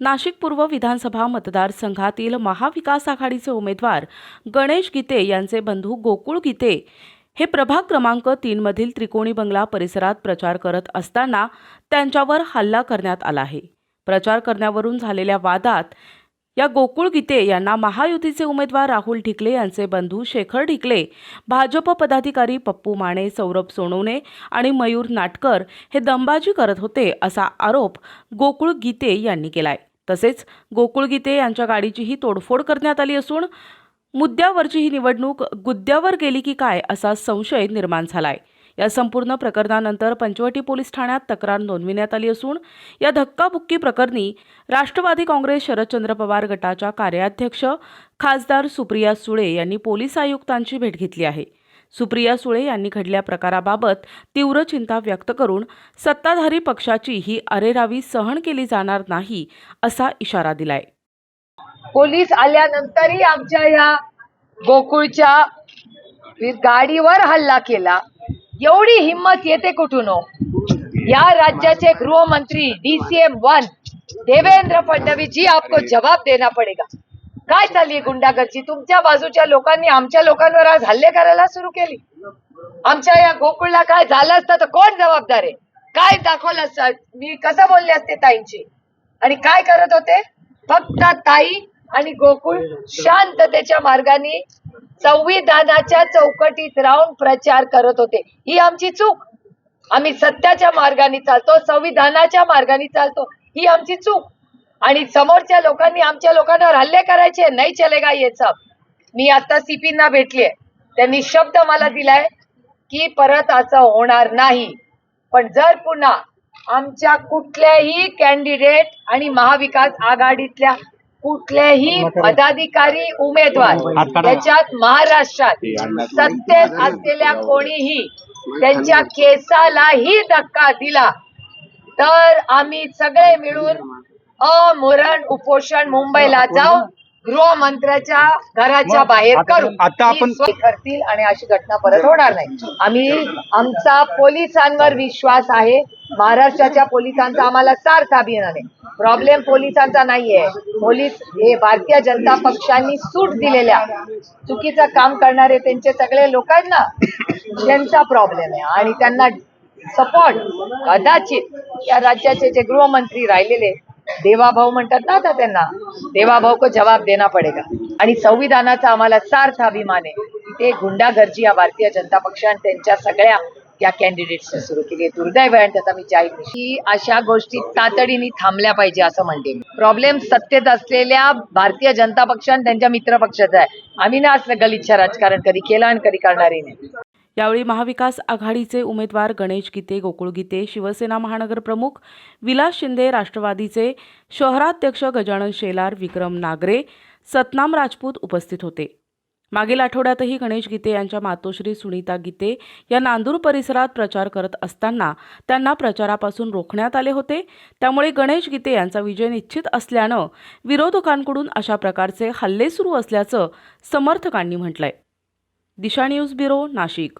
नाशिक पूर्व विधानसभा मतदारसंघातील महाविकास आघाडीचे उमेदवार गणेश गीते यांचे बंधू गोकुळ गीते हे प्रभाग क्रमांक तीनमधील त्रिकोणी बंगला परिसरात प्रचार करत असताना त्यांच्यावर हल्ला करण्यात आला आहे. प्रचार करण्यावरून झालेल्या वादात या गोकुळ गीते यांना महायुतीचे उमेदवार राहुल ढिकले यांचे बंधू शेखर ढिकले भाजप पदाधिकारी पप्पू माने सौरभ सोनवणे आणि मयूर नाटकर हे दंबाजी करत होते असा आरोप गोकुळ गीते यांनी केलाय. तसेच गोकुळ गीते यांच्या गाडीचीही तोडफोड करण्यात आली असून मुद्द्यावरची ही निवडणूक गुद्द्यावर गेली की काय असा संशय निर्माण झालाय. या संपूर्ण प्रकरणानंतर पंचवटी पोलीस ठाण्यात तक्रार नोंदविण्यात आली असून या धक्काबुक्की प्रकरणी राष्ट्रवादी काँग्रेस शरदचंद्र पवार गटाच्या कार्याध्यक्ष खासदार सुप्रिया सुळे यांनी पोलीस आयुक्तांची भेट घेतली आहे. सुप्रिया सुळे यांनी घडल्या प्रकाराबाबत तीव्र चिंता व्यक्त करून सत्ताधारी पक्षाची ही अरेरावी सहन केली जाणार नाही असा इशारा दिलाय. पोलीस आल्यानंतरही आमच्या या गोकुळच्या गाडीवर हल्ला केला. एवढी हिंमत येते कुठून हो? या राज्याचे गृहमंत्री डीसीएम वन देवेंद्र फडणवीस जी आपको जवाब देना पडेगा. काय चालली गुंडागर्दी? तुमच्या बाजूच्या लोकांनी आमच्या लोकांवर आज हल्ले करायला सुरू केली. आमच्या या गोकुळला काय झालं असतं तर कोण जबाबदार आहे? काय दाखवलं असत? मी कसं बोलले असते ताईंची? आणि काय करत होते? फक्त ताई आणि गोकुळ शांततेच्या मार्गाने संविधानाच्या चौकटीत राहून प्रचार करत होते. ही आमची चूक. आम्ही सत्याच्या मार्गाने चालतो संविधानाच्या मार्गाने चालतो. ही आमची चूक. आणि समोरच्या लोकांनी आमच्या लोकांवर हल्ले करायचे नाही चलेगा ये सब. मी आता सीपींना भेटलीये. त्यांनी शब्द मला दिलाय की परत असं होणार नाही. पण जर पुन्हा आमच्या कुठल्याही कॅन्डिडेट आणि महाविकास आघाडीतल्या कुठलेही पदाधिकारी उमेदवार त्याच्यात महाराष्ट्रात सत्तेत असलेल्या कोणीही त्यांच्या केसालाही धक्का दिला तर आम्ही सगळे मिळून अमरण उपोषण मुंबईला जाऊन गृहमंत्र्याच्या घराच्या बाहेर करू आता आपण- करतील आणि अशी घटना परत होणार नाही. आम्ही आमचा पोलिसांवर विश्वास आहे. महाराष्ट्राच्या पोलिसांचा आम्हाला सार्थ अभियान आहे. प्रॉब्लेम पोलिसांचा नाहीये. पोलीस हे भारतीय जनता पक्षांनी सूट दिलेल्या. चुकीचं काम करणारे त्यांचे सगळे लोक आहेत ना त्यांचा प्रॉब्लेम आहे. आणि त्यांना सपोर्ट कदाचित या राज्याचे जे गृहमंत्री राहिलेले देवाभाऊ म्हणतात ना आता त्यांना देवाभाऊ को जवाब देना पडेगा. आणि संविधानाचा आम्हाला सार्थ अभिमान आहे. ते गुंडागर्जी या भारतीय जनता पक्षाने त्यांच्या सगळ्या या कॅन्डिडेट्सने सुरू केली आहे. दुर्दैव आणि त्याचा मी जाहीर की अशा गोष्टी तातडीने थांबल्या पाहिजे असं म्हणते मी. प्रॉब्लेम सत्तेत असलेल्या भारतीय जनता पक्ष आणि त्यांच्या मित्र पक्षाचा आहे. आम्ही ना असलं गलिच्छ राजकारण कधी केलं आणि कधी करणारही नाही. यावेळी महाविकास आघाडीचे उमेदवार गणेश गीते गोकुळ गीते शिवसेना महानगर प्रमुख विलास शिंदे राष्ट्रवादीचे शहराध्यक्ष गजानन शेलार विक्रम नागरे सतनाम राजपूत उपस्थित होते. मागील आठवड्यातही गणेश गीते यांच्या मातोश्री सुनीता गीते या नांदूर परिसरात प्रचार करत असताना त्यांना प्रचारापासून रोखण्यात आले होते. त्यामुळे गणेश गीते यांचा विजय निश्चित असल्यानं विरोधकांकडून अशा प्रकारचे हल्ले सुरू असल्याचं समर्थकांनी म्हटलंय. Disha news bureau Nashik.